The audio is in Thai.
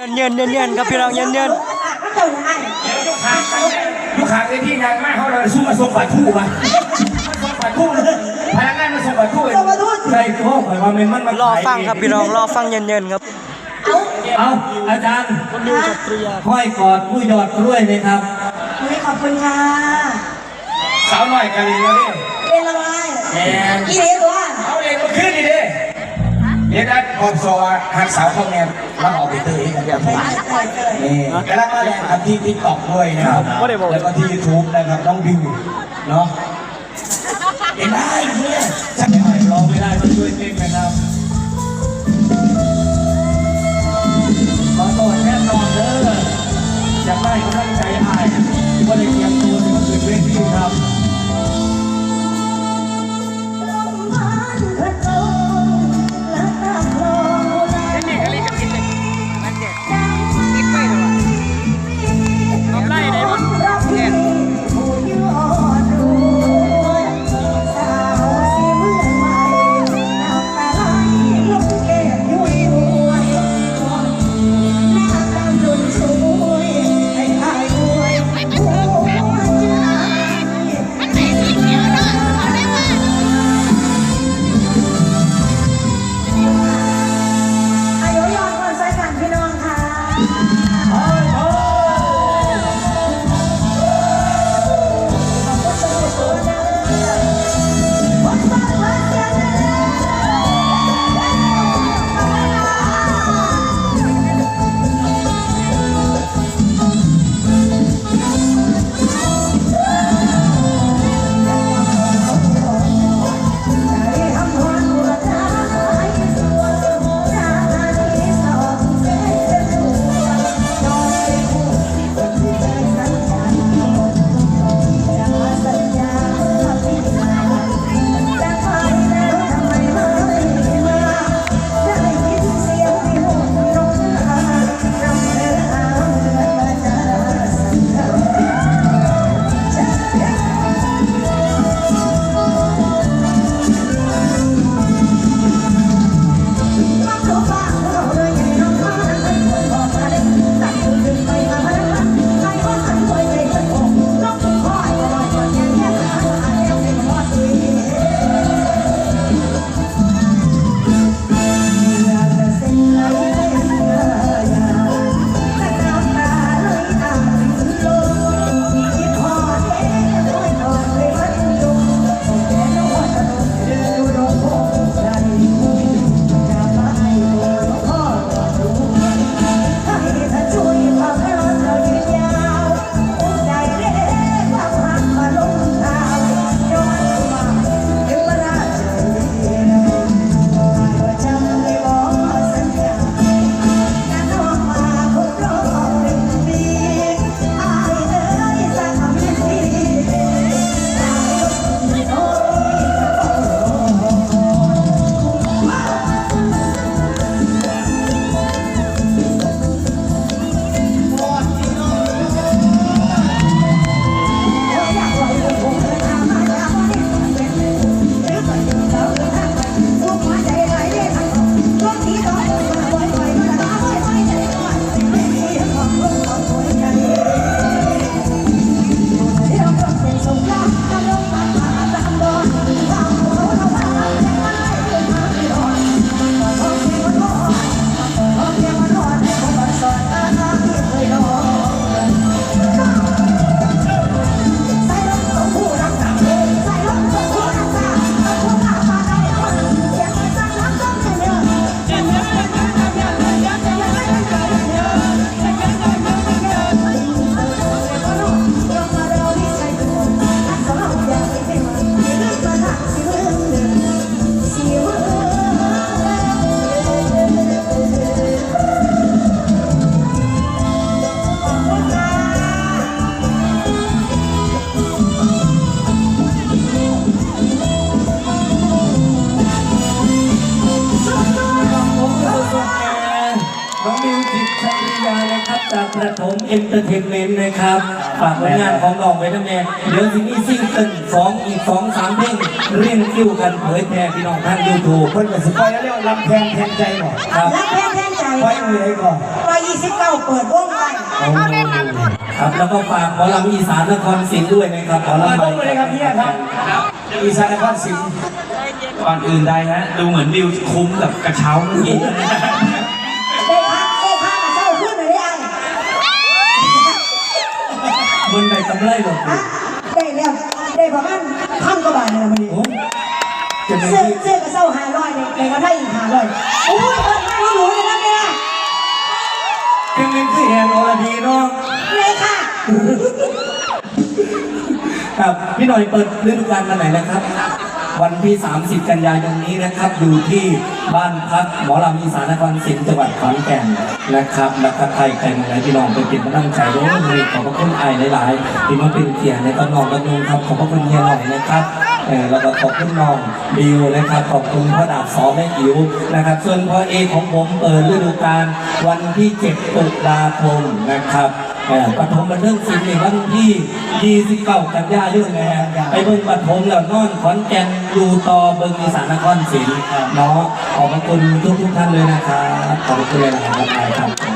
เย็นเย็นเย็นครับพี่น้องเย็นเย็นเจ้าหน้ายุคขางยุคขางในที่นางมากเขาเลยสู้มาส่งบัตรคู่มาส่งบัตรคู่เลยพนักงานมาส่งบัตรคู่เลยสมทูตใช่ก็หมายว่ามันมันรอฟังครับพี่น้องรอฟังเย็นเย็นครับเอาเอาอาจารย์ดูจัตรียาห้อยกอดผู้ยอดกล้วยเลยครับเฮ้ยขอบคุณค่ะสาวหน่อยกันเลยนะนี่เป็นอะไรแมนอีเดีย เดี๋ยวนะพอสวหักสาวข้างแนมแล้วออกไปเตยกันแบบนี้เคยเคยนี่กำลังมาแรงครับที่ทิกตอกด้วยนะครับแล้วก็ที่ยูทูบนะครับน้องบิวเนาะเห็นได้เนี่ยจะไม่ให้ร้องไม่ได้ต้องช่วยเต้นนะครับขอตัวแน่นอนเด้ออยากได้กำลังใจอายว่าได้เตรียมตัวถึงขึ้นเวทีครับ ริยานะครับจากประถมเอนเตอร์เทนเมนต์นะครับฝากผลงานของน้องไว้นะแม่เดี๋ยวสิมีซิงเกิลสองอีกสองสามเพลงเรียงคิวกันเผยแพร่พี่น้องทางยูทูบเพิ่นก็สิปล่อยแล้วเรียกว่าลำแพงแทนใจบ่ครับรับแพ้แทนใจปล่อยมือให้ก่อนร้อยยี่สิบเก้าเปิดวงไปครับแล้วก็ฝากหมอลำอีสานนครศรีด้วยนะครับหมอเปิดลำวงเลยครับเฮียครับอีสานนครศรีก่อนอื่นใดนะดูเหมือนวิวคุ้มกับกระเช้าเมื่อกี้ ได้พักได้พักกับเศร้าขึ้นเลยได้ไอ้ บนใบกำไรหรอกฮะได้แล้วได้ประมาณพันกว่าบาทเลยนะมันนี่โอ้จะเป็นเสื้อที่เสื้อกับเศร้าห้าร้อยเลยในกระไทยอีกห้าร้อยโอ้ยคนให้หนูเลยนะเนี่ยจะเป็นที่แอนอรดีเนาะเลยค่ะครับพี่หน่อยเปิดฤดูกาลวันไหนนะครับ วันที่ 30 กันยายนนี้นะครับอยู่ที่บ้านพักหมอลำอีสานนครศรีจังหวัดขอนแก่นนะครับแล้วก็ใครใครมาไหนพี่น้องไปเป็นกำลังใจด้วยเลยขอบพระคุณไอ้หลายๆที่มาเป็นเกียรติในตำนองกระนุงครับขอบพระคุณเฮียหน่อยนะครับแล้วก็ขอบคุณน้องบิวนะครับขอบคุณพ่อดาบสอแม่อิ๋วนะครับ ส่วนพ่อเอของผมเปิดฤดูกาลวันที่ 7 ตุลาคมนะครับ ปฐมมันเรื่องศิลป์ในวันที่29กันยายนนะฮะไปเบิ่งปฐมแล้วนอนขอนแก่นอยู่ต่อเบิ่งอีสานนครศรีเนาะขอบพระคุณทุกทุกท่านเลยนะครับขอบพระคุณเลยนะครับ